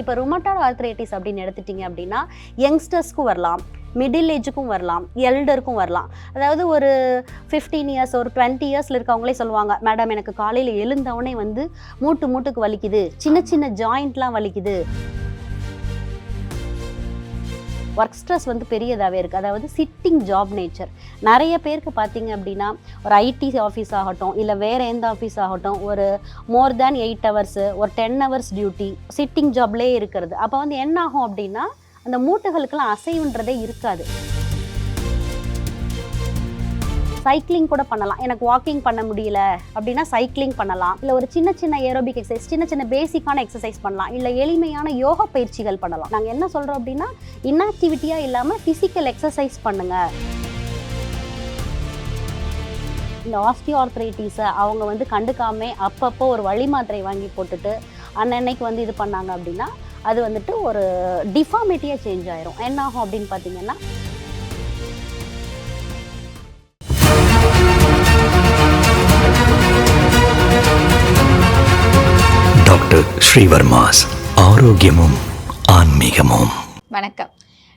இப்போ rheumatoid arthritis அப்படின்னு எடுத்துட்டிங்க அப்படின்னா யங்ஸ்டர்ஸ்க்கும் வரலாம் மிடில் ஏஜுக்கும் வரலாம் எல்டருக்கும் வரலாம். அதாவது ஒரு ஃபிஃப்டீன் இயர்ஸ் ஒரு டுவெண்ட்டி இயர்ஸில் இருக்கவங்களே சொல்லுவாங்க மேடம் எனக்கு காலையில் எழுந்தவொடனே வந்து மூட்டு மூட்டுக்கு வலிக்குது சின்ன சின்ன ஜாயிண்ட்லாம் வலிக்குது. ஒர்க் ஸ்ட்ரெஸ் வந்து பெரியதாகவே இருக்குது அதாவது சிட்டிங் ஜாப் நேச்சர் நிறைய பேருக்கு பார்த்தீங்க அப்படின்னா ஒரு ஐடி ஆஃபீஸ் ஆகட்டும் இல்லை வேறு எந்த ஆஃபீஸ் ஆகட்டும் ஒரு மோர் தேன் எயிட் ஹவர்ஸு ஒரு டென் ஹவர்ஸ் டியூட்டி சிட்டிங் ஜாப்லேயே இருக்கிறது. அப்போ வந்து என்ன ஆகும் அப்படின்னா அந்த மூட்டைகளுக்கெல்லாம் அசைவுன்றதே இருக்காது. சைக்கிளிங் கூட பண்ணலாம். எனக்கு வாக்கிங் பண்ண முடியல அப்படின்னா சைக்கிளிங் பண்ணலாம். இல்லை ஒரு சின்ன சின்ன ஏரோபிக் எக்ஸசைஸ் சின்ன சின்ன பேசிக்கான எக்ஸசைஸ் பண்ணலாம். இல்லை எளிமையான யோகா பயிற்சிகள் பண்ணலாம். நாங்கள் என்ன சொல்கிறோம் அப்படின்னா இன்ஆக்டிவிட்டியாக இல்லாமல் ஃபிசிக்கல் எக்ஸசைஸ் பண்ணுங்க. இந்த ஆஸ்டியோஆர்த்ரைட்டிஸை அவங்க வந்து கண்டுக்காம அப்பப்போ ஒரு வழி மாத்திரை வாங்கி போட்டுட்டு அன்னன்னைக்கு வந்து இது பண்ணாங்க அப்படின்னா அது வந்துட்டு ஒரு டிஃபார்மிட்டியாக சேஞ்ச் ஆயிரும். என்ன ஆகும் அப்படின்னு பார்த்தீங்கன்னா டாக்டர் ஸ்ரீவர்மாஸ். ஆரோக்கியமும் ஆன்மீகமும். வணக்கம்.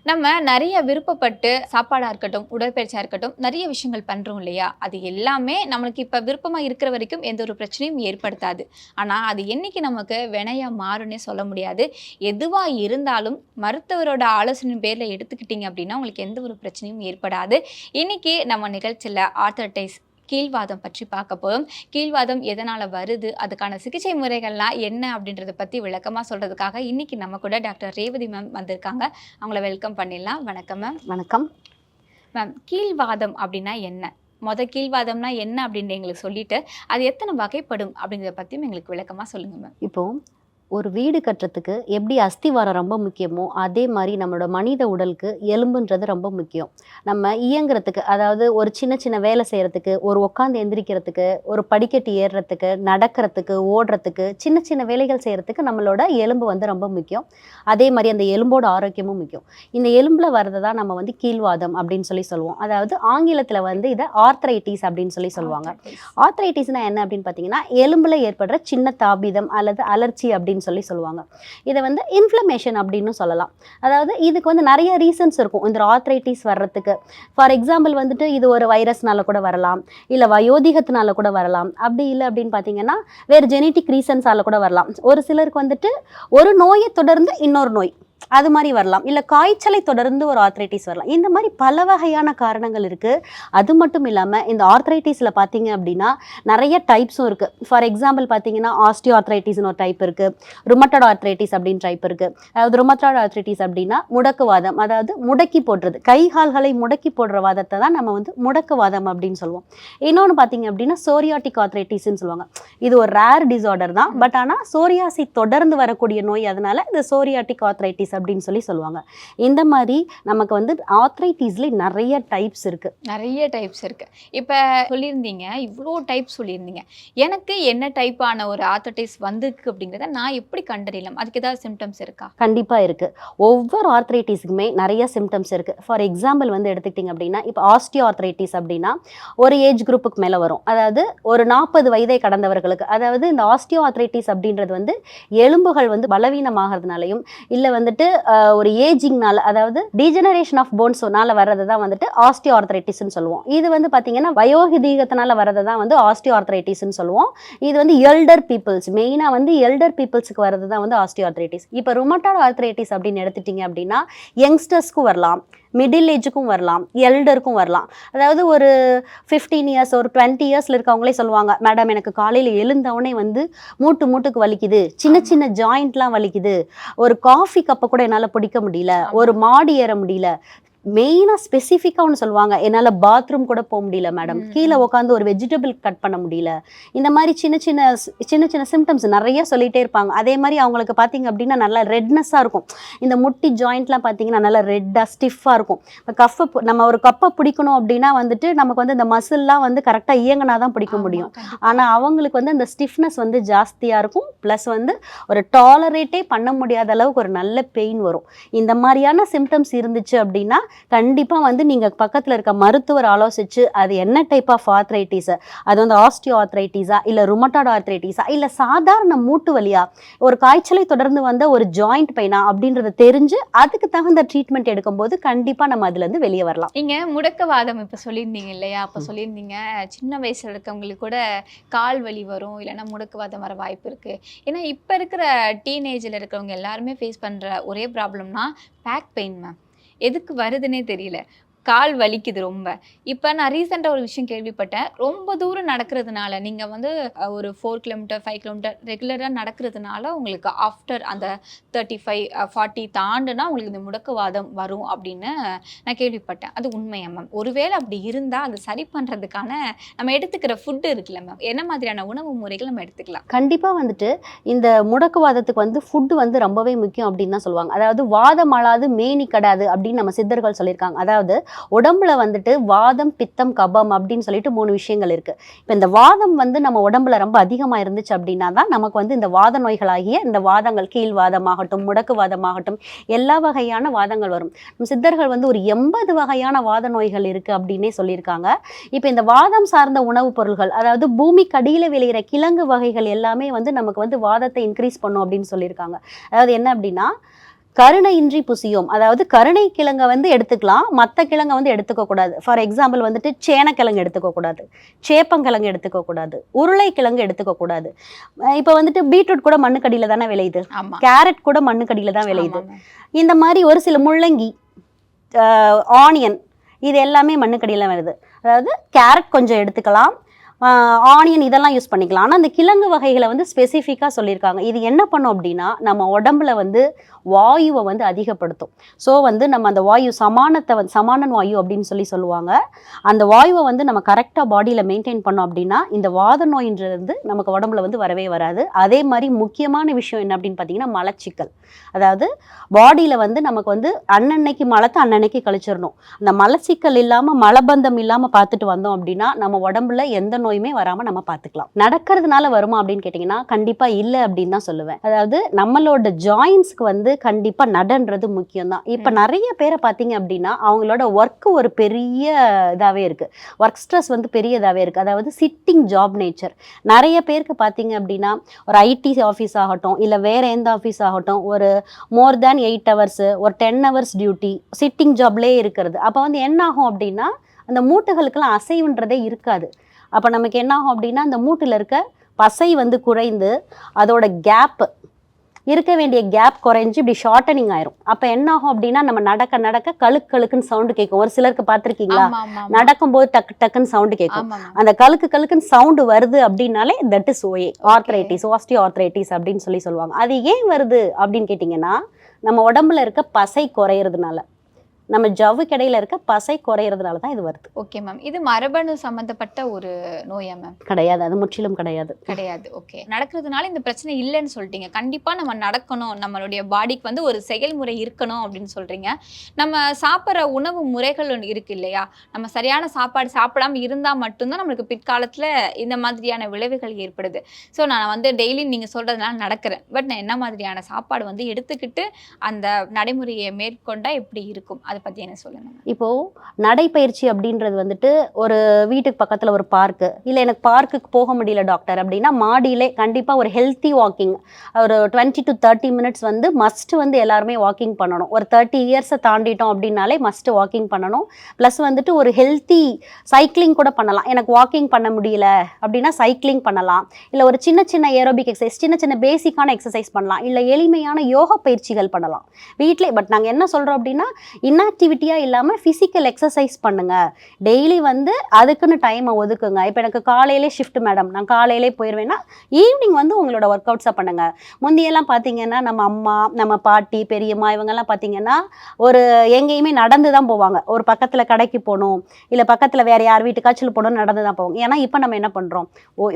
நம்ம நிறைய விருப்பப்பட்டு சாப்பாடாக இருக்கட்டும் உடற்பயிற்சியாக இருக்கட்டும் நிறைய விஷயங்கள் பண்ணுறோம் இல்லையா? அது எல்லாமே நம்மளுக்கு இப்போ விருப்பமாக இருக்கிற வரைக்கும் எந்த ஒரு பிரச்சனையும் ஏற்படுத்தாது. ஆனால் அது என்னைக்கு நமக்கு வினையாக மாறும்னே சொல்ல முடியாது. எதுவாக இருந்தாலும் மருத்துவரோட ஆலோசனை பேரில் எடுத்துக்கிட்டிங்க அப்படின்னா உங்களுக்கு எந்த ஒரு பிரச்சனையும் ஏற்படாது. இன்றைக்கி நம்ம நிகழ்ச்சியில் ஆர்த்தர்டைஸ் கீழ்வாதம் பற்றி பார்க்க போகிறோம் கீழ்வாதம் எதனால் வருது? அதுக்கான சிகிச்சை முறைகள்லாம் என்ன அப்படின்றத பற்றி விளக்கமாக சொல்கிறதுக்காக இன்னைக்கு நம்ம கூட டாக்டர் ரேவதி மேம் வந்திருக்காங்க. அவங்கள வெல்கம் பண்ணிடலாம். வணக்கம் மேம் வணக்கம். மேம் கீழ்வாதம் அப்படின்னா என்ன? மொத கீழ்வாதம்னா என்ன அப்படின்னு எங்களுக்கு சொல்லிட்டு அது எத்தனை வகைப்படும் அப்படிங்கிறத பற்றியும் எங்களுக்கு விளக்கமாக சொல்லுங்க மேம் இப்போ ஒரு வீடு கட்டுறதுக்கு எப்படி அஸ்திவாரம் ரொம்ப முக்கியமோ அதே மாதிரி நம்மளோட மனித உடலுக்கு எலும்புன்றது ரொம்ப முக்கியம். நம்ம இயங்குறதுக்கு அதாவது ஒரு சின்ன சின்ன வேலை செய்கிறதுக்கு ஒரு உட்காந்து எந்திரிக்கிறதுக்கு ஒரு படிக்கட்டு ஏறுறதுக்கு நடக்கிறதுக்கு ஓடுறதுக்கு சின்ன சின்ன வேலைகள் செய்கிறதுக்கு நம்மளோட எலும்பு வந்து ரொம்ப முக்கியம். அதே மாதிரி அந்த எலும்போட ஆரோக்கியமும் முக்கியம். இந்த எலும்பில் வர்றதை தான் நம்ம வந்து கீழ்வாதம் அப்படின்னு சொல்லி சொல்லுவோம். அதாவது ஆங்கிலத்தில் வந்து இதை ஆர்த்ரைட்டிஸ் அப்படின்னு சொல்லி சொல்லுவாங்க. ஆர்த்ரைட்டிஸ்னா என்ன அப்படின்னு பார்த்தீங்கன்னா எலும்புல ஏற்படுற சின்ன தாபிதம் அல்லது அலர்ச்சி அப்படின்னு சொல்லி சொல்லுவாங்க. இதை வந்து இன்ஃப்ளமேஷன் அப்படின்னு சொல்லலாம். அதாவது இதுக்கு வந்து நிறைய ரீசன்ஸ் இருக்கும். இந்த ஆத்ரைட்டிஸ் வர்றதுக்கு. ஃபார் எக்ஸாம்பிள் வந்துட்டு இது ஒரு வைரஸ்னால கூட வரலாம். இல்லை வயோதிகத்தினால கூட வரலாம். அப்படி இல்லை அப்படின்னு பார்த்தீங்கன்னா வேறு ஜெனட்டிக் ரீசன்ஸால கூட வரலாம். ஒரு சிலருக்கு வந்துட்டு ஒரு நோயை தொடர்ந்து இன்னொரு நோய். அது மாதிரி வரலாம். இல்லை காய்ச்சலை தொடர்ந்து ஒரு ஆர்த்ரைட்டிஸ் வரலாம். இந்த மாதிரி பல வகையான காரணங்கள் இருக்குது அது மட்டும் இல்லாமல் இந்த ஆர்த்ரைட்டிஸில் பார்த்தீங்க அப்படின்னா நிறைய டைப்ஸும் இருக்குது ஃபார் எக்ஸாம்பிள் பார்த்தீங்கன்னா ஆஸ்டியோ ஆர்த்ரைட்டிஸ்னு ஒரு டைப் இருக்குது ருமட்டட் ஆர்த்ரைட்டிஸ் அப்படின்னு டைப் இருக்குது அதாவது ருமட்டட் ஆர்த்ரைட்டிஸ் அப்படின்னா முடக்குவாதம். அதாவது முடக்கி போடுறது. கை கால்களை முடக்கி போடுற வாதத்தை தான் நம்ம வந்து முடக்குவாதம் அப்படின்னு சொல்லுவோம். இன்னொன்று பார்த்தீங்க அப்படின்னா சோரியாட்டிக் ஆர்த்ரைட்டிஸ்ன்னு சொல்லுவாங்க. இது ஒரு ரேர் டிசார்டர் தான். பட் ஆனால் சோரியாசி தொடர்ந்து வரக்கூடிய நோய் அதனால இந்த சோரியாட்டிக் ஆர்த்ரைட்டிஸ் அப்படின்னு சொல்லி சொல்லுவாங்க. இந்த மாதிரி நமக்கு வந்து ஆர்த்ரைட்டிஸ்லேயே நிறைய டைப்ஸ் இருக்குது நிறைய டைப்ஸ் இருக்கு. இப்போ சொல்லியிருந்தீங்க இவ்வளோ டைப் சொல்லியிருந்தீங்க. எனக்கு என்ன டைப்பான ஒரு ஆர்த்தடைஸ் வந்திருக்கு அப்படிங்கிறத நான் எப்படி கண்டறியலாம்? அதுக்கு ஏதாவது சிம்டம்ஸ் இருக்கா? கண்டிப்பாக இருக்குது ஒவ்வொரு ஆர்த்ரைட்டிஸுக்குமே நிறைய சிம்டம்ஸ் இருக்குது ஃபார் எக்ஸாம்பிள் வந்து எடுத்துக்கிட்டிங்க அப்படின்னா இப்போ ஆஸ்டியோ ஆர்த்ரைட்டிஸ் அப்படின்னா ஒரு ஏஜ் குரூப்புக்கு மேலே வரும். அதாவது ஒரு நாற்பது வயதை கடந்தவர்களுக்கு அதாவது இந்த ஆஸ்டியோ ஆர்த்ரைட்டிஸ் அப்படின்றது வந்து எலும்புகள் வந்து பலவீனமாகிறதுனாலையும் இல்லை வந்துட்டு வந்துட்டு ஒரு ஏஜிங்னால அதாவது டீஜெனரேஷன் ஆஃப் போன்ஸ்னால வர்றது தான் வந்துட்டு ஆஸ்டியோ ஆர்த்ரைட்டிஸ்னு சொல்லுவோம். இது வந்து பார்த்தீங்கன்னா வயோதிகத்தினால வர்றது தான் வந்து ஆஸ்டியோ ஆர்த்ரைட்டிஸ்னு சொல்லுவோம். இது வந்து எல்டர் பீப்புள்ஸ் மெயினாக வந்து எல்டர் பீப்புள்ஸுக்கு வர்றது தான் வந்து ஆஸ்டியோ ஆர்த்தரைட்டிஸ் இப்போ ருமட்டாய்டு ஆர்த்ரைட்டிஸ் அப்படின்னு எடுத்துட்டிங்க அப்படின்னா யங்ஸ்டர்ஸ்க்கு வரலாம். மிடில் ஏஜுக்கும் வரலாம் எல்டருக்கும் வரலாம். அதாவது ஒரு ஃபிஃப்டீன் இயர்ஸ் ஒரு டுவெண்ட்டி இயர்ஸில் இருக்கவங்களே சொல்லுவாங்க மேடம் எனக்கு காலையில் எழுந்தவொடனே வந்து மூட்டு மூட்டுக்கு வலிக்குது சின்ன சின்ன ஜாயிண்ட்லாம் வலிக்குது ஒரு காஃபி கப்பை கூட என்னால் பிடிக்க முடியல ஒரு மாடி ஏற முடியல மெயினாக ஸ்பெசிஃபிக்காக ஒன்று சொல்லுவாங்க. என்னால் பாத்ரூம் கூட போக முடியல மேடம். கீழே உட்காந்து ஒரு வெஜிடபிள் கட் பண்ண முடியல. இந்த மாதிரி சின்ன சின்ன சின்ன சின்ன சிம்டம்ஸ் நிறைய சொல்லிகிட்டே இருப்பாங்க. அதே மாதிரி அவங்களுக்கு பார்த்தீங்க அப்படின்னா நல்லா ரெட்னஸாக இருக்கும். இந்த முட்டி ஜாயிண்ட்லாம் பார்த்தீங்கன்னா நல்லா ரெட்டாக ஸ்டிஃபாக இருக்கும். இப்போ கஃப்பை நம்ம ஒரு கப்பை பிடிக்கணும் அப்படின்னா வந்துட்டு நமக்கு வந்து இந்த மசில்லாம் வந்து கரெக்டாக இயங்கினா தான் பிடிக்க முடியும். ஆனால் அவங்களுக்கு வந்து அந்த ஸ்டிஃப்னஸ் வந்து ஜாஸ்தியாக இருக்கும். ப்ளஸ் வந்து ஒரு டாலரேட்டே பண்ண முடியாத அளவுக்கு ஒரு நல்ல பெயின் வரும். இந்த மாதிரியான சிம்டம்ஸ் இருந்துச்சு அப்படின்னா கண்டிப்பாக வந்து நீங்கள் பக்கத்தில் இருக்க மருத்துவர் ஆலோசித்து அது என்ன டைப் ஆஃப் ஆர்த்ரைட்டிஸ் அது வந்து ஆஸ்டியோ ஆர்த்ரைட்டிஸா இல்லை ருமட்டாட் ஆர்த்ரைட்டிஸா இல்லை சாதாரண மூட்டு வலியா? ஒரு காய்ச்சலை தொடர்ந்து வந்த ஒரு ஜாயிண்ட் பெயினா அப்படின்றத தெரிஞ்சு அதுக்கு தகுந்த ட்ரீட்மெண்ட் எடுக்கும்போது கண்டிப்பாக நம்ம அதுலேருந்து வெளியே வரலாம். நீங்க முடக்கவாதம் இப்போ சொல்லியிருந்தீங்க இல்லையா? அப்போ சொல்லியிருந்தீங்க. சின்ன வயசில் இருக்கவங்களுக்கு கூட கால் வலி வரும் இல்லைன்னா முடக்கவாதம் வர வாய்ப்பு இருக்கு. ஏன்னா இப்போ இருக்கிற டீனேஜ்ல இருக்கிறவங்க எல்லாருமே ஃபேஸ் பண்ணுற ஒரே ப்ராப்ளம்னா பேக் பெயின் மேம் எதுக்கு வருதுன்னே தெரியல. கால் வலிக்குது ரொம்ப. இப்போ நான் ரீசெண்டாக ஒரு விஷயம் கேள்விப்பட்டேன். ரொம்ப தூரம் நடக்கிறதுனால நீங்கள் வந்து ஒரு ஃபோர் கிலோமீட்டர் ஃபைவ் கிலோமீட்டர் ரெகுலராக நடக்கிறதுனால உங்களுக்கு ஆஃப்டர் அந்த தேர்ட்டி ஃபைவ் ஃபார்ட்டி தாண்டுனா உங்களுக்கு இந்த முடக்குவாதம் வரும் அப்படின்னு நான் கேள்விப்பட்டேன். அது உண்மையா மேம் ஒருவேளை அப்படி இருந்தால் அது சரி பண்ணுறதுக்கான நம்ம எடுத்துக்கிற ஃபுட்டு இருக்குல்ல மேம் என்ன மாதிரியான உணவு முறைகள் நம்ம எடுத்துக்கலாம்? கண்டிப்பாக வந்துட்டு இந்த முடக்குவாதத்துக்கு வந்து ஃபுட்டு வந்து ரொம்பவே முக்கியம் அப்படின்னு தான் சொல்லுவாங்க. அதாவது வாதம் அழாது மேனி கடாது அப்படின்னு நம்ம சித்தர்கள் சொல்லியிருக்காங்க. அதாவது உடம்புல வந்துட்டு வாதம் பித்தம் கபம் அப்படின்னு சொல்லிட்டு மூணு விஷயங்கள் இருக்கு. இப்போ இந்த வாதம் வந்து நம்ம உடம்புல ரொம்ப அதிகமாக இருந்துச்சு அப்படின்னா தான் நமக்கு வந்து இந்த வாத நோய்களாகிய இந்த வாதங்கள் கீழ் வாதமாகட்டும் முடக்கு வாதமாகட்டும் எல்லா வகையான வாதங்கள் வரும். நம் சித்தர்கள் வந்து ஒரு எண்பது வகையான வாத நோய்கள் இருக்கு அப்படின்னே சொல்லியிருக்காங்க. இப்போ இந்த வாதம் சார்ந்த உணவுப் பொருள்கள் அதாவது பூமிக்கு அடியில் விளையிற கிழங்கு வகைகள் எல்லாமே வந்து நமக்கு வந்து வாதத்தை இன்க்ரீஸ் பண்ணும் அப்படின்னு சொல்லியிருக்காங்க. அதாவது என்ன அப்படின்னா கருணை இன்றி புசியோம். அதாவது கருணை கிழங்கை வந்து எடுத்துக்கலாம். மற்ற கிழங்கை வந்து எடுத்துக்க கூடாது. ஃபார் எக்ஸாம்பிள் வந்துட்டு சேனக்கிழங்கு எடுத்துக்க கூடாது. சேப்பங்கிழங்கு எடுத்துக்க கூடாது. உருளைக்கிழங்கு எடுத்துக்க கூடாது. இப்போ வந்துட்டு பீட்ரூட் கூட மண்ணுக்கடியில் தானே விளையுது? கேரட் கூட மண்ணுக்கடியில் தான் விளையுது. இந்த மாதிரி ஒரு சில முள்ளங்கி ஆனியன் இது எல்லாமே மண்ணுக்கடியில் வருது அதாவது கேரட் கொஞ்சம் எடுத்துக்கலாம். ஆனியன் இதெல்லாம் யூஸ் பண்ணிக்கலாம். ஆனால் அந்த கிழங்கு வகைகளை வந்து ஸ்பெசிஃபிக்காக சொல்லியிருக்காங்க. இது என்ன பண்ணும் அப்படின்னா நம்ம உடம்புல வந்து வாயுவை வந்து அதிகப்படுத்தும். ஸோ வந்து நம்ம அந்த வாயு சமானத்தை வந்து சமானன் வாயு அப்படின்னு சொல்லி சொல்லுவாங்க. அந்த வாயுவை வந்து நம்ம கரெக்டாக பாடியில் மெயின்டைன் பண்ணோம் அப்படின்னா இந்த வாத நோயின்றது வந்து நமக்கு உடம்புல வந்து வரவே வராது. அதே மாதிரி முக்கியமான விஷயம் என்ன அப்படின்னு பார்த்தீங்கன்னா மலச்சிக்கல். அதாவது பாடியில் வந்து நமக்கு வந்து அன்னன்னைக்கு மலத்தை அன்னன்னைக்கு கழிச்சிடணும். அந்த மலச்சிக்கல் இல்லாமல் மலபந்தம் இல்லாமல் பார்த்துட்டு வந்தோம் அப்படின்னா நம்ம உடம்புல எந்த நோய் நோயுமே வராமல் நம்ம பார்த்துக்கலாம் நடக்கிறதுனால வருமா அப்படின்னு கேட்டிங்கன்னா கண்டிப்பாக இல்லை அப்படின்னு தான் சொல்லுவேன். அதாவது நம்மளோட ஜாயின்ஸ்க்கு வந்து கண்டிப்பாக நடன்றது முக்கியம் தான் இப்போ நிறைய பேரை பார்த்தீங்க அப்படின்னா அவங்களோட ஒர்க்கு ஒரு பெரிய இதாகவே இருக்குது ஒர்க் ஸ்ட்ரெஸ் வந்து பெரிய இதாகவே இருக்குது அதாவது சிட்டிங் ஜாப் நேச்சர் நிறைய பேருக்கு பார்த்தீங்க அப்படின்னா ஒரு ஐடி ஆஃபீஸ் ஆகட்டும் இல்லை வேற எந்த ஆஃபீஸ் ஆகட்டும் ஒரு மோர் தேன் எயிட் ஹவர்ஸு ஒரு டென் ஹவர்ஸ் டியூட்டி சிட்டிங் ஜாப்லேயே இருக்கிறது. அப்போ வந்து என்ன ஆகும் அப்படின்னா அந்த மூட்டுகளுக்கெல்லாம் அசைவுன்றதே இருக்காது. அப்போ நமக்கு என்ன ஆகும் அப்படின்னா அந்த மூட்டில் இருக்க பசை வந்து குறைந்து அதோட கேப் இருக்க வேண்டிய கேப் குறைஞ்சு இப்படி ஷார்ட்டனிங் ஆயிரும். அப்போ என்ன ஆகும் அப்படின்னா நம்ம நடக்க நடக்க கழுக்கு கழுக்குன்னு சவுண்டு கேட்கும் ஒரு சிலருக்கு பார்த்துருக்கீங்களா? ஆமா. நடக்கும்போது டக்கு டக்குன்னு சவுண்டு கேட்கும். அந்த கழுக்கு கழுக்குன்னு சவுண்டு வருது அப்படின்னாலே that is OA arthritis osteoarthritis அப்படின்னு சொல்லி சொல்லுவாங்க. அது ஏன் வருது அப்படின்னு கேட்டிங்கன்னா நம்ம உடம்புல இருக்க பசை குறையிறதுனால. நம்ம ஜவ்வு கிடையில இருக்க பசை குறையிறதுனால தான் இது வருது. ஓகே மேம் இது மரபணு சம்பந்தப்பட்ட ஒரு நோயா மேம் கிடையாது. அது முற்றிலும் கிடையாது. கிடையாது. ஓகே நடக்கிறதுனால இந்த பிரச்சனை இல்லைன்னு சொல்லிட்டீங்க. கண்டிப்பா நம்ம நடக்கணும். நம்மளுடைய பாடிக்கு வந்து ஒரு செயல்முறை இருக்கணும் அப்படின்னு சொல்றீங்க. நம்ம சாப்பிட்ற உணவு முறைகள் ஒன்று இருக்கு இல்லையா? நம்ம சரியான சாப்பாடு சாப்பிடாம இருந்தா மட்டும்தான் நம்மளுக்கு பிற்காலத்துல இந்த மாதிரியான விளைவுகள் ஏற்படுது. ஸோ நான் வந்து டெய்லி நீங்க சொல்றதுனால நடக்கிறேன். பட் நான் என்ன மாதிரியான சாப்பாடு வந்து எடுத்துக்கிட்டு அந்த நடைமுறையை மேற்கொண்டா எப்படி இருக்கும்? அதை பற்றி என்ன சொல்லுங்கள் இப்போது நடைப்பயிற்சி அப்படின்றது வந்துட்டு ஒரு வீட்டுக்கு பக்கத்தில் ஒரு பார்க்கு இல்லை எனக்கு பார்க்குக்கு போக முடியல டாக்டர் அப்படின்னா மாடியிலே கண்டிப்பாக ஒரு ஹெல்த்தி வாக்கிங் ஒரு டுவெண்ட்டி டு தேர்ட்டி மினிட்ஸ் வந்து மஸ்ட் வந்து எல்லாருமே வாக்கிங் பண்ணணும். ஒரு தேர்ட்டி இயர்ஸை தாண்டிட்டோம் அப்படின்னாலே மஸ்ட் வாக்கிங் பண்ணணும். ப்ளஸ் வந்துட்டு ஒரு ஹெல்த்தி சைக்கிளிங் கூட பண்ணலாம். எனக்கு வாக்கிங் பண்ண முடியல அப்படின்னா சைக்கிளிங் பண்ணலாம். இல்லை ஒரு சின்ன சின்ன ஏரோபிக் எக்ஸசைஸ் சின்ன சின்ன பேசிக்கான எக்ஸசைஸ் பண்ணலாம். இல்லை எளிமையான யோகா பயிற்சிகள் பண்ணலாம். வீட்டிலே பட் நாங்கள் என்ன சொல்கிறோம் அப்படின்னா இன்ஆக்டிவிட்டியாக இல்லாமல் ஃபிசிக்கல் எக்ஸசைஸ் பண்ணுங்க. டெய்லி வந்து அதுக்குன்னு டைமை ஒதுக்குங்க. இப்போ எனக்கு காலையிலே ஷிஃப்ட் மேடம் நான் காலையிலே போயிடுவேன்னா ஈவினிங் வந்து உங்களோட ஒர்க் அவுட்ஸை பண்ணுங்க. முந்தியெல்லாம் பார்த்தீங்கன்னா நம்ம அம்மா நம்ம பாட்டி பெரியம்மா இவங்கெல்லாம் பார்த்தீங்கன்னா ஒரு எங்கேயுமே நடந்து தான் போவாங்க. ஒரு பக்கத்தில் கடைக்கு போகணும் இல்லை பக்கத்தில் வேற யார் வீட்டுக்காச்சும் போகணும் நடந்து தான் போவோம் ஏன்னா இப்போ நம்ம என்ன பண்ணுறோம்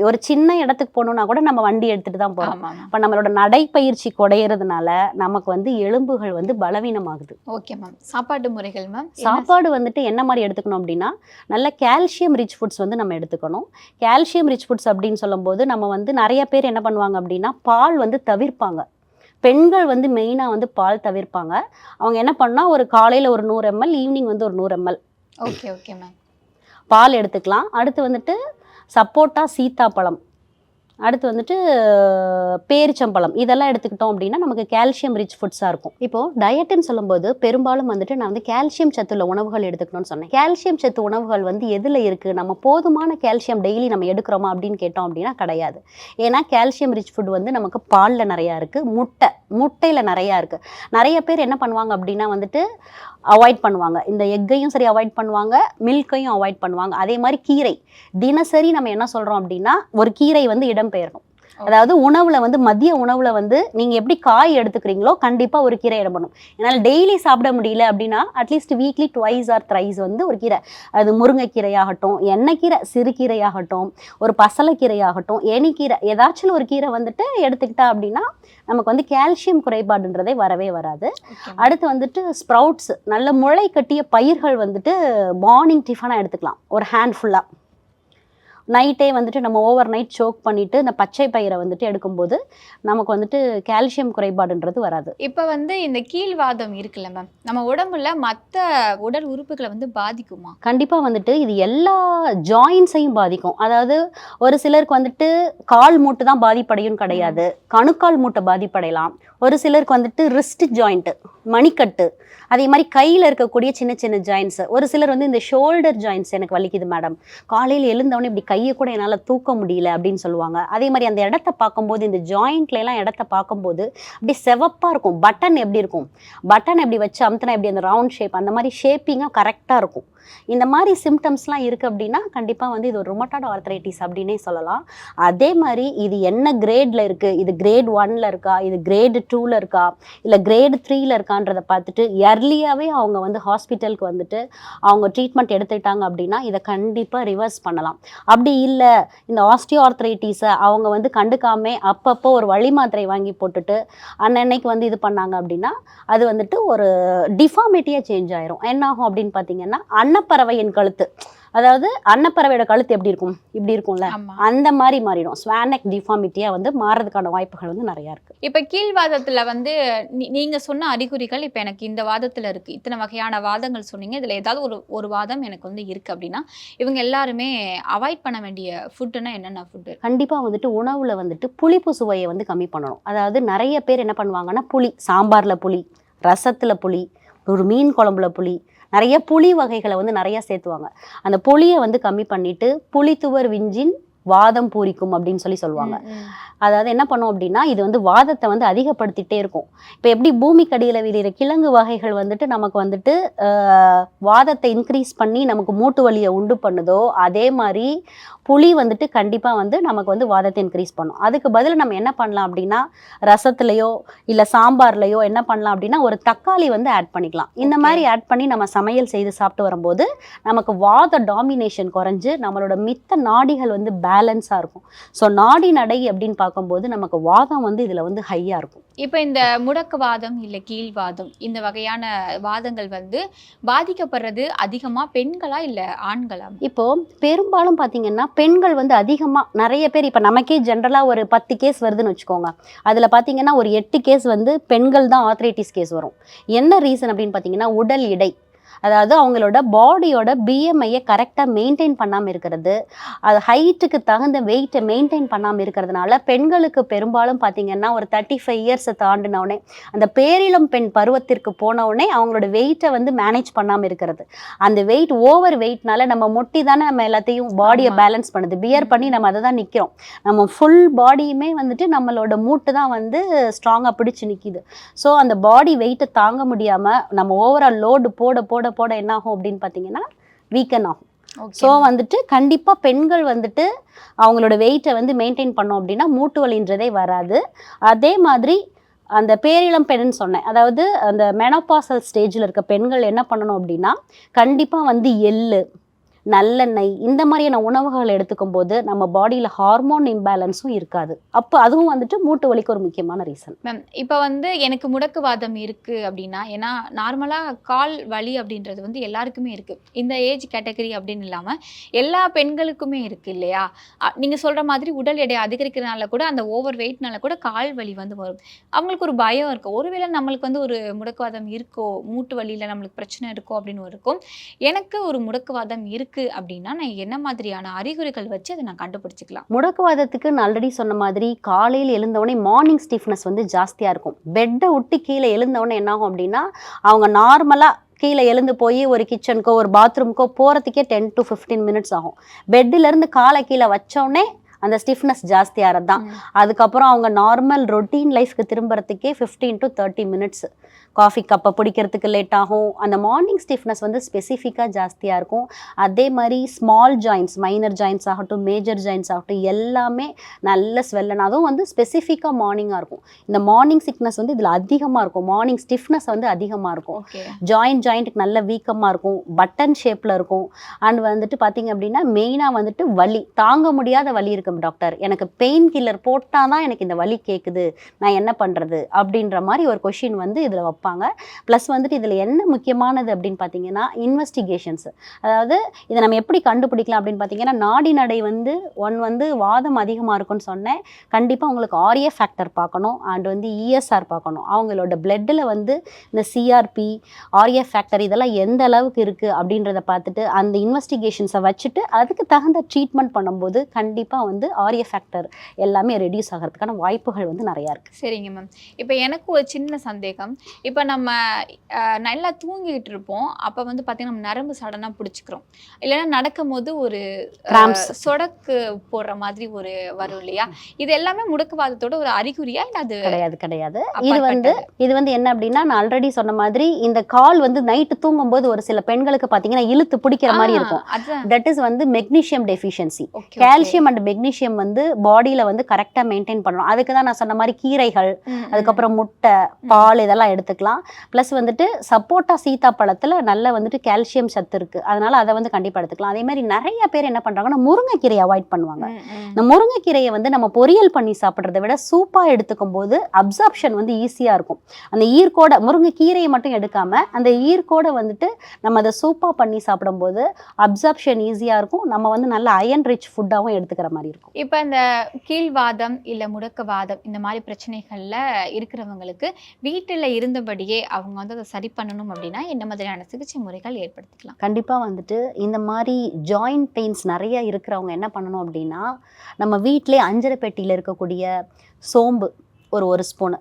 ஒரு சின்ன இடத்துக்கு போகணுன்னா கூட நம்ம வண்டி எடுத்துகிட்டு தான் போகிறோம் இப்போ நம்மளோட நடைப்பயிற்சி குறையிறதுனால நமக்கு வந்து எலும்புகள் வந்து பலவீனமாகுது. Okay ma'am. சாப்பாட்டு முறைகள் மேம் சாப்பாடு வந்துட்டு என்ன மாதிரி எடுத்துக்கணும் அப்படின்னா நல்ல கால்சியம் ரிச் ஃபுட்ஸ் வந்து நம்ம எடுத்துக்கணும். கால்சியம் ரிச் ஃபுட்ஸ் அப்படின்னு சொல்லும்போது நம்ம வந்து நிறைய பேர் என்ன பண்ணுவாங்க அப்படின்னா பால் வந்து தவிர்ப்பாங்க. பெண்கள் வந்து மெயினாக வந்து பால் தவிர்ப்பாங்க. அவங்க என்ன பண்ணால் ஒரு காலையில் ஒரு நூறு எம்எல் ஈவினிங் வந்து ஒரு நூறு எம்எல் ஓகே ஓகே மேம் பால் எடுத்துக்கலாம். அடுத்து வந்துட்டு சப்போட்டா சீத்தாப்பழம். அடுத்து வந்துட்டு பேரிச்சம்பழம். இதெல்லாம் எடுத்துக்கிட்டோம் அப்படின்னா நமக்கு கால்சியம் ரிச் ஃபுட்ஸாக இருக்கும். இப்போது டயட்டுன்னு சொல்லும்போது பெரும்பாலும் வந்துட்டு நான் வந்து கால்சியம் சத்துள்ள உணவுகள் எடுத்துக்கணும்னு சொன்னேன். கால்சியம் சத்து உணவுகள் வந்து எதில் இருக்குது நம்ம போதுமான கால்சியம் டெய்லி நம்ம எடுக்கிறோமா அப்படின்னு கேட்டோம் அப்படின்னா கிடையாது. ஏன்னா கால்சியம் ரிச் ஃபுட் வந்து நமக்கு பாலில் நிறையா இருக்குது முட்டை முட்டையில் நிறையா இருக்குது நிறைய பேர் என்ன பண்ணுவாங்க அப்படின்னா வந்துட்டு அவாய்ட் பண்ணுவாங்க. இந்த எக்கையும் சரி அவாய்ட் பண்ணுவாங்க. மில்க்கையும் அவாய்ட் பண்ணுவாங்க. அதே மாதிரி கீரை. தினசரி நம்ம என்ன சொல்கிறோம் அப்படின்னா ஒரு கீரை வந்து இடம்பெயரணும். அதாவது உணவுல வந்து மதிய உணவுல வந்து நீங்க எப்படி காய் எடுத்துக்கிறீங்களோ கண்டிப்பா ஒரு கீரை இடம்பெறணும். என்னால் டெய்லி சாப்பிட முடியல அப்படின்னா at least weekly twice or thrice வந்து ஒரு கீரை. அது முருங்கைக்கீரையாகட்டும் எண்ணெய்க்கீரை சிறுகீரையாகட்டும் ஒரு பசலைக்கீரையாகட்டும் எனிக்கீரை ஏதாச்சும் ஒரு கீரை வந்துட்டு எடுத்துக்கிட்டா அப்படின்னா நமக்கு வந்து கால்சியம் குறைபாடுன்றதே வரவே வராது. அடுத்து வந்துட்டு ஸ்ப்ரவுட்ஸ் நல்ல முளை கட்டிய பயிர்கள் வந்துட்டு மார்னிங் டிஃபனாக எடுத்துக்கலாம். ஒரு ஹேண்ட் ஃபுல்லாக நைட்டே வந்துட்டு நம்ம ஓவர் நைட் சோக் பண்ணிவிட்டு இந்த பச்சை பயிரை வந்துட்டு எடுக்கும்போது நமக்கு வந்துட்டு கால்சியம் குறைபாடுன்றது வராது. இப்போ வந்து இந்த கீழ்வாதம் இருக்குல்ல மேம் நம்ம உடம்புல மற்ற உடல் உறுப்புகளை வந்து பாதிக்குமா? கண்டிப்பாக வந்துட்டு இது எல்லா ஜாயின்ஸையும் பாதிக்கும். அதாவது ஒரு சிலருக்கு வந்துட்டு கால் மூட்டு தான் பாதிப்படையும் கிடையாது. கணுக்கால் மூட்டை பாதிப்படையலாம். ஒரு சிலருக்கு வந்துட்டு ரிஸ்ட் ஜாயிண்ட்டு மணிக்கட்டு. அதே மாதிரி கையில் இருக்கக்கூடிய சின்ன சின்ன ஜாயின்ஸ் ஒரு சிலர் வந்து இந்த ஷோல்டர் ஜாயின்ஸ் எனக்கு வலிக்குது மேடம் காலையில் எழுந்தவொடனே இப்படி கையை கூட என்னால் தூக்க முடியல அப்படின்னு சொல்லுவாங்க. அதே மாதிரி அந்த இடத்த பார்க்கும்போது இந்த ஜாயிண்ட்லலாம் இடத்த பார்க்கும்போது அப்படியே செவப்பாக இருக்கும். பட்டன் எப்படி இருக்கும்? பட்டன் எப்படி வச்சு அமுத்தினா எப்படி? அந்த ரவுண்ட் ஷேப் அந்த மாதிரி ஷேப்பிங்காக கரெக்டாக இருக்கும். இந்த மாதிரி சிம்டம்ஸ்லாம் இருக்குது அப்படின்னா கண்டிப்பாக வந்து இது ஒரு ருமட்டாய்டு ஆர்த்ரைட்டிஸ் அப்படின்னே சொல்லலாம். அதே மாதிரி இது என்ன கிரேடில் இருக்குது இது கிரேட் ஒன்ல இருக்கா? இது கிரேடு டூவில் இருக்கா? இல்லை கிரேடு த்ரீல இருக்கான்றதை பார்த்துட்டு இயர்லியாகவே அவங்க வந்து ஹாஸ்பிட்டலுக்கு வந்துட்டு அவங்க ட்ரீட்மெண்ட் எடுத்துக்கிட்டாங்க அப்படின்னா இதை கண்டிப்பாக ரிவர்ஸ் பண்ணலாம். அப்படி இல்லை இந்த ஆஸ்டியோ ஆர்த்ரைட்டிஸை அவங்க வந்து கண்டுக்காமே அப்பப்போ ஒரு வழி மாத்திரை வாங்கி போட்டுட்டு அன்னன்னைக்கு வந்து இது பண்ணாங்க அப்படின்னா அது வந்துட்டு ஒரு டிஃபார்மிட்டியாக சேஞ்ச் ஆயிரும். என்ன ஆகும் அப்படின்னு பார்த்தீங்கன்னா அன்னப்பறவையின் கழுத்து. அதாவது அன்னப்பறவையோட கழுத்து எப்படி இருக்கும்? இப்படி இருக்கும்ல? அந்த மாதிரி மாறிடும். ஸ்வானக் டிஃபார்மிட்டியாக வந்து மாறதுக்கான வாய்ப்புகள் வந்து நிறையா இருக்குது இப்போ கீழ்வாதத்துல வந்து நீ- நீங்க சொன்ன அறிகுறிகள் இப்போ எனக்கு இந்த வாதத்துல இருக்கு. இத்தனை வகையான வாதங்கள் சொன்னீங்க. இதுல ஏதாவது ஒரு ஒரு வாதம் எனக்கு வந்து இருக்கு அப்படின்னா இவங்க எல்லாருமே அவாய்ட் பண்ண வேண்டிய ஃபுட்டுன்னா என்னென்ன ஃபுட்டு கண்டிப்பாக வந்துட்டு உணவில் வந்துட்டு புளிப்பு சுவையை வந்து கம்மி பண்ணணும். அதாவது நிறைய பேர் என்ன பண்ணுவாங்கன்னா புளி சாம்பாரில் புளி ரசத்தில் புளி ஒரு மீன் குழம்புல புளி நிறைய புளி வகைகளை வந்து நிறைய சேர்த்துவாங்க. அந்த புளியை வந்து கம்மி பண்ணிட்டு புளித்துவர் விஞ்சின் வாதம் பூரிக்கும் அப்படின்னு சொல்லி சொல்லுவாங்க. அதாவது என்ன பண்ணும் அப்படின்னா இது வந்து வாதத்தை வந்து அதிகப்படுத்திட்டே இருக்கும். இப்போ எப்படி பூமிக்கடியில் விரிகிற கிழங்கு வகைகள் வந்துட்டு நமக்கு வந்துட்டு வாதத்தை இன்க்ரீஸ் பண்ணி நமக்கு மூட்டு வலியை உண்டு பண்ணுதோ அதே மாதிரி புளி வந்துட்டு கண்டிப்பாக வந்து நமக்கு வந்து வாதத்தை இன்க்ரீஸ் பண்ணும். அதுக்கு பதில் நம்ம என்ன பண்ணலாம் அப்படின்னா ரசத்துலையோ இல்லை சாம்பார்லையோ என்ன பண்ணலாம் அப்படின்னா ஒரு தக்காளி வந்து ஆட் பண்ணிக்கலாம். இந்த. மாதிரி ஆட் பண்ணி நம்ம சமையல் செய்து சாப்பிட்டு வரும்போது நமக்கு வாத டாமினேஷன் குறைஞ்சு நம்மளோட மித்த நாடிகள் வந்து பேலன்ஸாக இருக்கும். ஸோ நாடி நடை அப்படின்னு பார்க்கும்போது நமக்கு வாதம் வந்து இதில் வந்து ஹையாக இருக்கும். இப்போ இந்த முடக்குவாதம் இல்லை கீழ்வாதம் இந்த வகையான வாதங்கள் வந்து பாதிக்கப்படுறது அதிகமா பெண்களா இல்ல ஆண்களா? இப்போ பெரும்பாலும் பார்த்தீங்கன்னா பெண்கள் வந்து அதிகமாக நிறைய பேர் இப்போ நமக்கே ஜென்ரலாக ஒரு பத்து கேஸ் வருதுன்னு வச்சுக்கோங்க. அதில் பார்த்தீங்கன்னா ஒரு எட்டு கேஸ் வந்து பெண்கள் தான் ஆத்ரைட்டிஸ் கேஸ் வரும். என்ன ரீசன் அப்படின்னு பார்த்தீங்கன்னா உடல் எடை. அதாவது அவங்களோட பாடியோட பிஎம்ஐயை கரெக்டாக மெயின்டைன் பண்ணாமல் இருக்கிறது. அது ஹைட்டுக்கு தகுந்த வெயிட்டை மெயின்டைன் பண்ணாமல் இருக்கிறதுனால பெண்களுக்கு பெரும்பாலும் பார்த்தீங்கன்னா ஒரு தேர்ட்டி ஃபைவ் இயர்ஸை தாண்டினவுடனே அந்த பேரிளம் பெண் பருவத்திற்கு போனவுடனே அவங்களோட வெயிட்டை வந்து மேனேஜ் பண்ணாமல் இருக்கிறது. அந்த வெயிட் ஓவர் வெயிட்னால நம்ம முட்டி தானே நம்ம எல்லாத்தையும் பாடியை. பேலன்ஸ் பண்ணுது. பியர் பண்ணி நம்ம அதை தான் நிற்கிறோம் நம்ம ஃபுல் பாடியுமே வந்துட்டு நம்மளோட மூட்டு தான் வந்து ஸ்ட்ராங்காக பிடிச்சு நிற்கிது ஸோ அந்த பாடி வெயிட்டை தாங்க முடியாமல் நம்ம ஓவரால் லோடு போட போட போட என்ன ஆகும் அப்படின்னு பார்த்தீங்கன்னா வீக்கன் ஆகும். ஸோ வந்துட்டு கண்டிப்பாக பெண்கள் வந்துட்டு அவங்களோட வெயிட்டை வந்து மெயின்டைன் பண்ணோம் அப்படின்னா மூட்டு வலின்றதே வராது. அதே மாதிரி அந்த பேரிளம் பெண்ணுன்னு சொன்னேன். அதாவது அந்த மெனோபாசல் ஸ்டேஜில் இருக்க பெண்கள் என்ன பண்ணணும் அப்படின்னா கண்டிப்பாக வந்து எள்ளு நல்லெண்ணெய் இந்த மாதிரியான உணவுகள் எடுத்துக்கும் போது நம்ம பாடியில் ஹார்மோன் இம்பேலன்ஸும் இருக்காது. அப்போ அதுவும் வந்துட்டு மூட்டு வலிக்கு ஒரு முக்கியமான ரீசன் மேம் இப்போ வந்து எனக்கு முடக்குவாதம் இருக்கு அப்படின்னா ஏன்னா நார்மலாக கால் வலி அப்படின்றது வந்து எல்லாருக்குமே இருக்கு. இந்த ஏஜ் கேட்டகரி அப்படின்னு இல்லாமல் எல்லா பெண்களுக்குமே இருக்கு இல்லையா? நீங்கள் சொல்கிற சொல்ற மாதிரி உடல் எடை அதிகரிக்கிறதுனால கூட அந்த ஓவர் வெயிட்னால கூட கால் வலி வந்து வரும். அவங்களுக்கு ஒரு பயம் இருக்கும். ஒருவேளை நம்மளுக்கு வந்து ஒரு முடக்குவாதம் இருக்கோ மூட்டு வலியில் நம்மளுக்கு பிரச்சனை இருக்கோ அப்படின்னு இருக்கும். எனக்கு ஒரு முடக்குவாதம் இருக்கு அப்படின்னா நான் என்ன மாதிரியான அறிகுறிகள் வச்சு அதை நான் கண்டுபிடிச்சிக்கலாம். முடக்குவாதத்துக்கு நான் ஆல்ரெடி சொன்ன மாதிரி காலையில் எழுந்தவொடனே மார்னிங் ஸ்டிஃப்னஸ் வந்து ஜாஸ்தியாக இருக்கும். பெட்டை விட்டு கீழே எழுந்தவொடனே என்ன ஆகும் அப்படின்னா அவங்க நார்மலாக கீழே எழுந்து போய் ஒரு கிச்சனுக்கோ ஒரு பாத்ரூம்க்கோ போகிறதுக்கே டென் டு ஃபிஃப்டீன் மினிட்ஸ் ஆகும். பெட்டிலேருந்து காலை கீழே வச்சோடனே அந்த ஸ்டிஃப்னஸ் ஜாஸ்தியாகிறது தான் அதுக்கப்புறம் அவங்க நார்மல் ரொட்டீன் லைஃப்க்கு திரும்புறதுக்கே fifteen to thirty minutes coffee கப்பை பிடிக்கிறதுக்கு லேட் ஆகும். அந்த மார்னிங் ஸ்டிஃப்னஸ் வந்து ஸ்பெசிஃபிக்காக ஜாஸ்தியாக இருக்கும். அதே மாதிரி ஸ்மால் ஜாயின்ஸ் மைனர் ஜாயின்ஸ் ஆகட்டும் மேஜர் ஜாயின்ஸ் ஆகட்டும் எல்லாமே நல்ல ஸ்வெல்லன் அதுவும் வந்து ஸ்பெசிஃபிக்காக மார்னிங்காக இருக்கும். இந்த மார்னிங் சிக்னஸ் வந்து இதில் அதிகமாக இருக்கும். மார்னிங் ஸ்டிஃப்னஸ் வந்து அதிகமாக இருக்கும். ஓகே. ஜாயிண்ட் ஜாயிண்ட்டுக்கு நல்ல வீக்கமாக இருக்கும். பட்டன் ஷேப்பில் இருக்கும். அண்ட் வந்துட்டு பார்த்தீங்க அப்படின்னா மெயினாக வந்துட்டு வலி தாங்க முடியாத வலி இருக்கும் டாக்டர் எனக்கு பெயின் கில்லர் போட்டால் தான் எனக்கு இந்த வலி கேட்குது நான் என்ன பண்ணுறது அப்படின்ற மாதிரி ஒரு கொஷின் வந்து இதில் வைப்பாங்க. ப்ளஸ் வந்துட்டு இதில் என்ன முக்கியமானது அப்படின்னு பார்த்தீங்கன்னா இன்வெஸ்டிகேஷன்ஸ் அதாவது இதை நம்ம எப்படி கண்டுபிடிக்கலாம் அப்படின்னு பார்த்தீங்கன்னா நாடி நடை வந்து ஒன் வந்து வாதம் அதிகமாக இருக்கும்னு சொன்னேன். கண்டிப்பாக உங்களுக்கு ஆர்ஏ ஃபேக்டர் பார்க்கணும். அண்ட் வந்து இஎஸ்ஆர் பார்க்கணும். அவங்களோட பிளட்டில் வந்து இந்த சிஆர்பி ஆர்ஏ ஃபேக்டர் இதெல்லாம் எந்த அளவுக்கு இருக்குது அப்படின்றத பார்த்துட்டு அந்த இன்வெஸ்டிகேஷன்ஸை வச்சுட்டு அதுக்கு தகுந்த ட்ரீட்மெண்ட் பண்ணும்போது கண்டிப்பாக வந்து ஆர்ஏ ஃபேக்டர் எல்லாமே ரெடியூஸ் ஆகிறதுக்கான வாய்ப்புகள் வந்து நிறையா இருக்குது சரிங்க மேம் இப்போ எனக்கு ஒரு சின்ன சந்தேகம். இப்போ நம்ம நல்லா தூங்கிட்டு இருப்போம். அப்போ வந்து பார்த்தீங்கன்னா நம்ம நரம்பு சடனாக பிடிச்சிக்கிறோம். இல்லைன்னா நடக்கும்போது ஒரு அஹ், Cramps. சொடக்கு போடுற மாதிரி ஒரு வரும் இல்லையா? இது எல்லாமே முடக்குவாதத்தோட ஒரு அறிகுறியா? இல்லை அது கிடையாது கிடையாது. இது வந்து? இது வந்து என்ன அப்படின்னா நான் ஆல்ரெடி சொன்ன மாதிரி இந்த கால் வந்து நைட்டு தூங்கும்போது ஒரு சில பெண்களுக்கு பார்த்தீங்கன்னா இழுத்து பிடிக்கிற மாதிரி இருக்கும். தட் இஸ் வந்து magnesium deficiency. Calcium and magnesium வந்து பாடியில வந்து கரெக்டாக மெயின்டைன் பண்ணணும். அதுக்கு தான் நான் சொன்ன மாதிரி கீரைகள். அதுக்கப்புறம் முட்டை பால் இதெல்லாம் எடுத்துக்கலாம். ப்ளஸ் வந்துட்டு சப்போட்டா சீத்தாப்பழத்தில் நல்ல வந்துட்டு கால்சியம் சத்து இருக்குது அதனால அதை வந்து கண்டிப்பாக எடுத்துக்கலாம். அதே மாதிரி நிறைய பேர் என்ன பண்ணுறாங்கன்னா முருங்கைக்கீரையை அவாய்ட் பண்ணுவாங்க. இந்த முருங்கைக்கீரையை வந்து நம்ம பொரியல் பண்ணி சாப்பிட்றத விட சூப்பாக எடுத்துக்கும் போது அப்சார்ப்ஷன் வந்து ஈஸியாக இருக்கும். அந்த ஈர்க்கோட முருங்கைக்கீரையை மட்டும் எடுக்காம அந்த ஈர்க்கோட வந்துட்டு நம்ம அதை சூப்பாக பண்ணி சாப்பிடும்போது அப்சார்ப்ஷன் ஈஸியாக இருக்கும். நம்ம வந்து நல்ல அயன் ரிச் ஃபுட்டாகவும் எடுத்துக்கிற மாதிரி இருக்கும். இப்போ இந்த கீழ்வாதம் இல்லை முடக்குவாதம் இந்த மாதிரி பிரச்சனைகள்ல இருக்கிறவங்களுக்கு வீட்டில் இருந்தபடியே அவங்க வந்து அதை சரி பண்ணணும் அப்படின்னா என்ன மாதிரியான சிகிச்சை முறைகள் ஏற்படுத்திக்கலாம்? கண்டிப்பாக வந்துட்டு இந்த மாதிரி ஜாயிண்ட் பெயின்ஸ் நிறைய இருக்கிறவங்க என்ன பண்ணணும் அப்படின்னா நம்ம வீட்டிலே அஞ்சரை பெட்டியில் இருக்கக்கூடிய சோம்பு ஒரு ஒரு ஸ்பூனு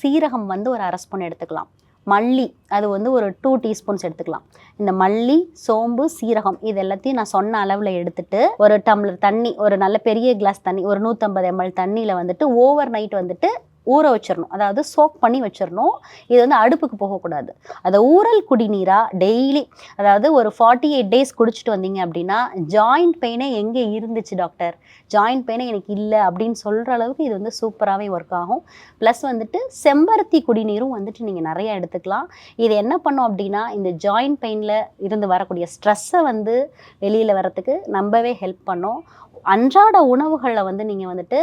சீரகம் வந்து ஒரு அரை ஸ்பூன் எடுத்துக்கலாம். மல்லி அது வந்து ஒரு டூ டீஸ்பூன்ஸ் எடுத்துக்கலாம். இந்த மல்லி சோம்பு சீரகம் இது எல்லாத்தையும் நான் சொன்ன அளவில் எடுத்துட்டு ஒரு டம்ளர் தண்ணி ஒரு நல்ல பெரிய கிளாஸ் தண்ணி ஒரு நூற்றம்பது எம்எல் தண்ணியில் வந்துட்டு ஓவர் நைட் வந்துட்டு ஊற வச்சிடணும் அதாவது சோக் பண்ணி வச்சிடணும் இது வந்து அடுப்புக்கு போகக்கூடாது. அதை ஊறல் குடிநீராக டெய்லி அதாவது ஒரு ஃபார்ட்டி எயிட் டேஸ் குடிச்சிட்டு வந்தீங்க அப்படின்னா ஜாயிண்ட் பெயினே எங்கே இருந்துச்சு டாக்டர் ஜாயிண்ட் பெயினே எனக்கு இல்லை அப்படின்னு சொல்கிற அளவுக்கு இது வந்து சூப்பராகவே ஒர்க் ஆகும். ப்ளஸ் வந்துட்டு செம்பருத்தி குடிநீரும் வந்துட்டு நீங்கள் நிறைய எடுத்துக்கலாம். இது என்ன பண்ணும் அப்படின்னா இந்த ஜாயிண்ட் பெயினில் இருந்து வரக்கூடிய ஸ்ட்ரெஸ்ஸை வந்து வெளியில் வரத்துக்கு நம்பவே ஹெல்ப் பண்ணும். அன்றாட உணவுகளில் வந்து நீங்கள் வந்துட்டு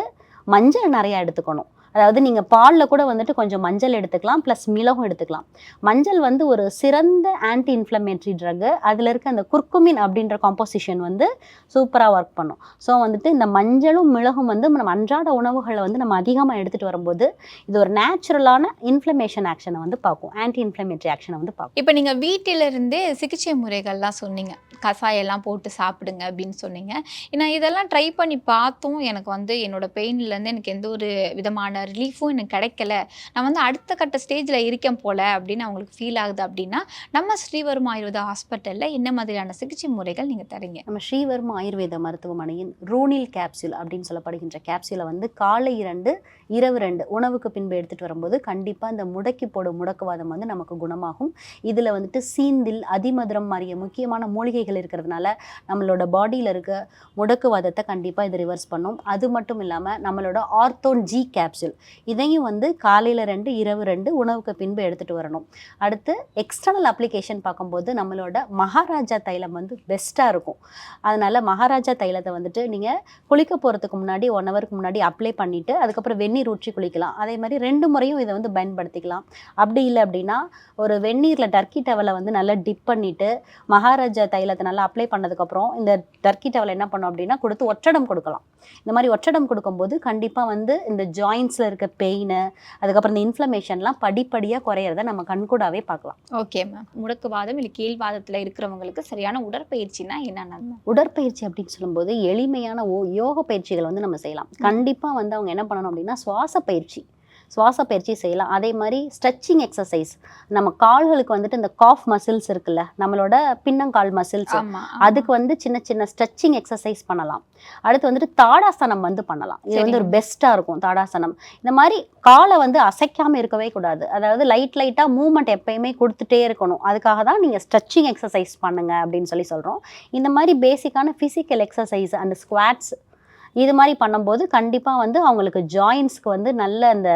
மஞ்சள் நிறையா எடுத்துக்கணும். அதாவது நீங்கள் பாலில் கூட வந்துட்டு கொஞ்சம் மஞ்சள் எடுத்துக்கலாம் ப்ளஸ் மிளகும் எடுத்துக்கலாம். மஞ்சள் வந்து ஒரு சிறந்த ஆன்டி இன்ஃப்ளமேட்ரி ட்ரக்கு அதில் இருக்க அந்த குர்குமின் அப்படின்ற காம்போசிஷன் வந்து சூப்பராக ஒர்க் பண்ணும். ஸோ வந்துட்டு இந்த மஞ்சளும் மிளகும் வந்து நம்ம அன்றாட உணவுகளை வந்து நம்ம அதிகமாக எடுத்துகிட்டு வரும்போது இது ஒரு நேச்சுரலான இன்ஃப்ளமேஷன் ஆக்ஷனை வந்து பார்க்கும். ஆன்டி இன்ஃப்ளமேட்ரி ஆக்ஷனை வந்து பார்க்கும். இப்போ நீங்கள் வீட்டிலிருந்தே சிகிச்சை முறைகள்லாம் சொன்னீங்க. கசாயெல்லாம் போட்டு சாப்பிடுங்க அப்படின்னு சொன்னீங்க. நான் இதெல்லாம் ட்ரை பண்ணி பார்த்தும் எனக்கு வந்து என்னோட பெயின்லேருந்து எனக்கு எந்த ஒரு விதமான ரிலீஃபும் எனக்கு கிடைக்கல. நான் வந்து அடுத்த கட்ட ஸ்டேஜில் இருக்கேன் போல அப்படின்னு அவங்களுக்கு ஃபீல் ஆகுது அப்படின்னா நம்ம ஸ்ரீவர்மா ஆயுர்வேத ஹாஸ்பிட்டலில் என்ன மாதிரியான சிகிச்சை முறைகள் நீங்கள் தரீங்க? நம்ம ஸ்ரீவர்மா ஆயுர்வேத மருத்துவமனையின் ரூனில் கேப்சூல் அப்படின்னு சொல்லப்படுகின்ற கேப்சூலை வந்து காலை இரண்டு இரவு ரெண்டு உணவுக்கு பின்பு எடுத்துகிட்டு வரும்போது கண்டிப்பாக இந்த முடக்கி போடும் முடக்குவாதம் வந்து நமக்கு குணமாகும். இதில் வந்துட்டு சீந்தில் அதிமதுரம் மாதிரிய முக்கியமான மூலிகைகள் இருக்கிறதுனால நம்மளோட பாடியில் இருக்க முடக்குவாதத்தை கண்டிப்பாக இது ரிவர்ஸ் பண்ணும். அது மட்டும் இல்லாமல் நம்மளோட ஆர்த்தோன் ஜி கேப்சூல் இதையும் வந்து காலையில் ரெண்டு இரவு ரெண்டு உணவுக்கு பின்பு எடுத்துகிட்டு வரணும். அடுத்து எக்ஸ்டர்னல் அப்ளிகேஷன் பார்க்கும்போது நம்மளோட மகாராஜா தைலம் வந்து பெஸ்ட்டாக இருக்கும். அதனால் மகாராஜா தைலத்தை வந்துட்டு நீங்கள் குளிக்க போகிறதுக்கு முன்னாடி ஒன் ஹவருக்கு முன்னாடி அப்ளை பண்ணிவிட்டு அதுக்கப்புறம் வெந்நீர் ஊற்றி குளிக்கலாம். அதே மாதிரி ரெண்டு முறையும் இதை வந்து பயன்படுத்திக்கலாம். அப்படி இல்லை அப்படின்னா ஒரு வெந்நீரில் டர்க்கி டவலை வந்து நல்லா டிப் பண்ணிவிட்டு மகாராஜா தைலத்தை நல்லா அப்ளை பண்ணதுக்கப்புறம் இந்த டர்க்கி டவல் என்ன பண்ணோம் அப்படின்னா கொடுத்து ஒற்றடம் கொடுக்கலாம். இந்த மாதிரி ஒற்றடம் கொடுக்கும்போது கண்டிப்பாக வந்து இந்த ஜாயின்ஸில் இருக்க பெயின் அதுக்கப்புறம் இந்த இன்ஃப்ளமேஷன்லாம் படிப்படியாக குறையிறத நம்ம கண்கூடாவே பார்க்கலாம். ஓகே மேம் முடக்குவாதம் இல்லை கீழ்வாதத்துல இருக்கிறவங்களுக்கு சரியான உடற்பயிற்சினா என்னென்ன உடற்பயிற்சி அப்படின்னு சொல்லும்போது எளிமையான ஓ யோக பயிற்சிகள் வந்து நம்ம செய்யலாம். கண்டிப்பாக வந்து அவங்க என்ன பண்ணணும் அப்படின்னா சுவாச பயிற்சி சுவாச பயிற்சி செய்யலாம். அதே மாதிரி ஸ்ட்ரெச்சிங் எக்ஸசைஸ் நம்ம கால்களுக்கு வந்துட்டு இந்த காஃப் மசில்ஸ் இருக்குல்ல நம்மளோட பின்னங்கால் மசில்ஸ் அதுக்கு வந்து சின்ன சின்ன ஸ்ட்ரெச்சிங் எக்ஸசைஸ் பண்ணலாம். அடுத்து வந்துட்டு தாடாசனம் வந்து பண்ணலாம். இது வந்து ஒரு. பெஸ்ட்டாக இருக்கும் தாடாசனம். இந்த மாதிரி காலை வந்து அசைக்காம இருக்கவே கூடாது. அதாவது லைட் லைட்டாக மூவ்மெண்ட் எப்பயுமே கொடுத்துட்டே இருக்கணும். அதுக்காக தான் நீங்கள் ஸ்ட்ரெச்சிங் எக்ஸசைஸ் பண்ணுங்க அப்படின்னு சொல்லி சொல்கிறோம் இந்த மாதிரி பேசிக்கான ஃபிசிக்கல் எக்ஸசைஸ் அண்ட் ஸ்குவாட்ஸ் இது மாதிரி பண்ணும்போது கண்டிப்பாக வந்து அவங்களுக்கு ஜாயின்ஸ்க்கு வந்து நல்ல அந்த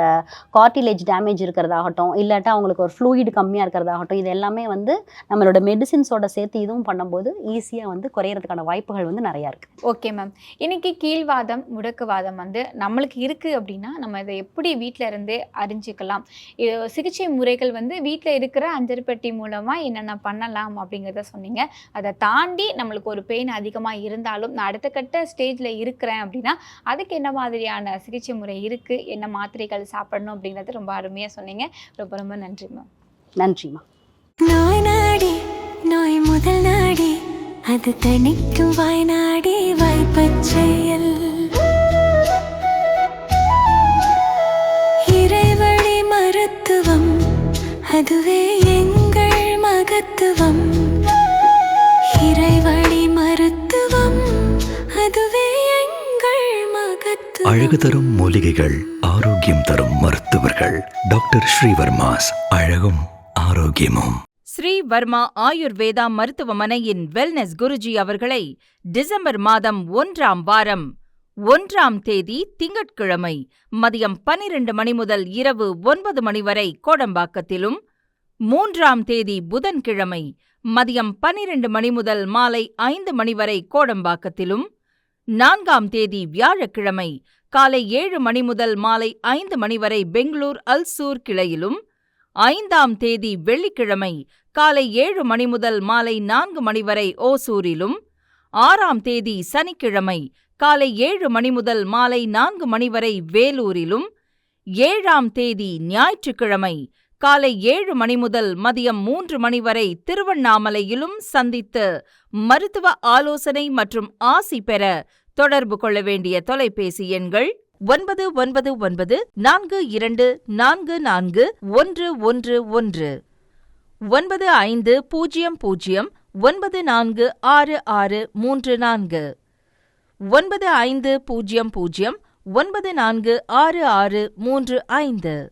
கார்டிலேஜ் டேமேஜ் இருக்கிறதாகட்டும் இல்லாட்டா அவங்களுக்கு ஒரு ஃப்ளூயிட் கம்மியாக இருக்கிறதாகட்டும் இது எல்லாமே வந்து நம்மளோட மெடிசின்ஸோட சேர்த்து இதுவும் பண்ணும்போது ஈஸியாக வந்து குறையிறதுக்கான வாய்ப்புகள் வந்து நிறையா இருக்குது ஓகே மேம் இன்னைக்கு கீழ்வாதம் முடக்குவாதம் வந்து நம்மளுக்கு இருக்குது அப்படின்னா நம்ம இதை எப்படி வீட்டில் இருந்தே அறிஞ்சிக்கலாம். இது சிகிச்சை முறைகள் வந்து வீட்டில் இருக்கிற அஞ்சல் மூலமாக என்னென்ன பண்ணலாம் அப்படிங்கிறத சொன்னீங்க. அதை தாண்டி நம்மளுக்கு ஒரு பெயின் அதிகமாக இருந்தாலும் நான் அடுத்த கட்ட ஸ்டேஜில் இருக்கிறேன் அப்படின்னா அதுக்கு என்ன மாதிரியான சிகிச்சை முறை இருக்கு? என்ன மாத்திரைகள் சாப்பிடணும் அப்படிங்கறது ரொம்ப அருமையா சொன்னீங்க. ரொம்ப ரொம்ப நன்றி மேம் நன்றிம்மா நோய் நாடி நோய் முதல் நாடி அது தணிக்கும் வாய்நாடி வாய்ப்பச் செயல். இறைவழி மருத்துவம் அதுவே அழகு தரும் மூலிகைகள் ஆரோக்கியம் தரும் மருத்துவர்கள். டாக்டர் ஸ்ரீவர்மாஸ் அழகும் ஆரோக்கியமும். ஸ்ரீ வர்மா ஆயுர்வேதா மருத்துவமனையின் வெல்னஸ் குருஜி அவர்களை டிசம்பர் மாதம் ஒன்றாம் வாரம் ஒன்றாம் தேதி திங்கட்கிழமை மதியம் பனிரெண்டு மணி முதல் இரவு ஒன்பது மணி வரை கோடம்பாக்கத்திலும் மூன்றாம் தேதி புதன்கிழமை மதியம் பனிரெண்டு மணி முதல் மாலை ஐந்து மணி வரை கோடம்பாக்கத்திலும் நான்காம் தேதி வியாழக்கிழமை காலை ஏழு மணி முதல் மாலை ஐந்து மணி வரை பெங்களூர் அல்சூர் கிளையிலும் ஐந்தாம் தேதி வெள்ளிக்கிழமை காலை ஏழு மணி முதல் மாலை நான்கு மணி வரை ஓசூரிலும் ஆறாம் தேதி சனிக்கிழமை காலை ஏழு மணி முதல் மாலை நான்கு மணி வரை வேலூரிலும் ஏழாம் தேதி ஞாயிற்றுக்கிழமை காலை ஏழு மணி முதல் மதியம் மூன்று மணி வரை திருவண்ணாமலையிலும் சந்தித்து மருத்துவ ஆலோசனை மற்றும் ஆசி பெற தொடர்பு கொள்ள வேண்டிய தொலைபேசி எண்கள் ஒன்பது ஒன்பது ஒன்பது நான்கு இரண்டு நான்கு நான்கு ஒன்று ஒன்று ஒன்று. ஒன்பது ஐந்து பூஜ்ஜியம் பூஜ்ஜியம் ஒன்பது நான்கு ஆறு ஆறு மூன்று நான்கு. ஒன்பது ஐந்து பூஜ்ஜியம் பூஜ்ஜியம் ஒன்பது நான்கு ஆறு ஆறு மூன்று ஐந்து.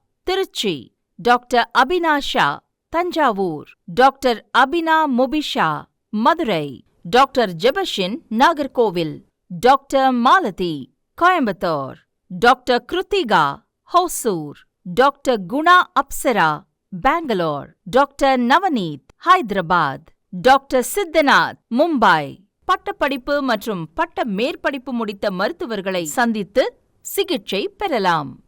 Trichy doctor Abinasha Thanjavur. Doctor Abina Mubisha Madurai. Doctor Jebashin Nagercoil. Doctor Malathi Coimbatore. Doctor Kiruthika Hosur. Doctor Guna Apsara Bangalore. Doctor Navneet Hyderabad. Doctor Siddhanath Mumbai. பட்டப்படிப்பு மற்றும் பட்ட மேற்படிப்பு முடித்த மருத்துவர்களை சந்தித்து சிகிச்சை பெறலாம்.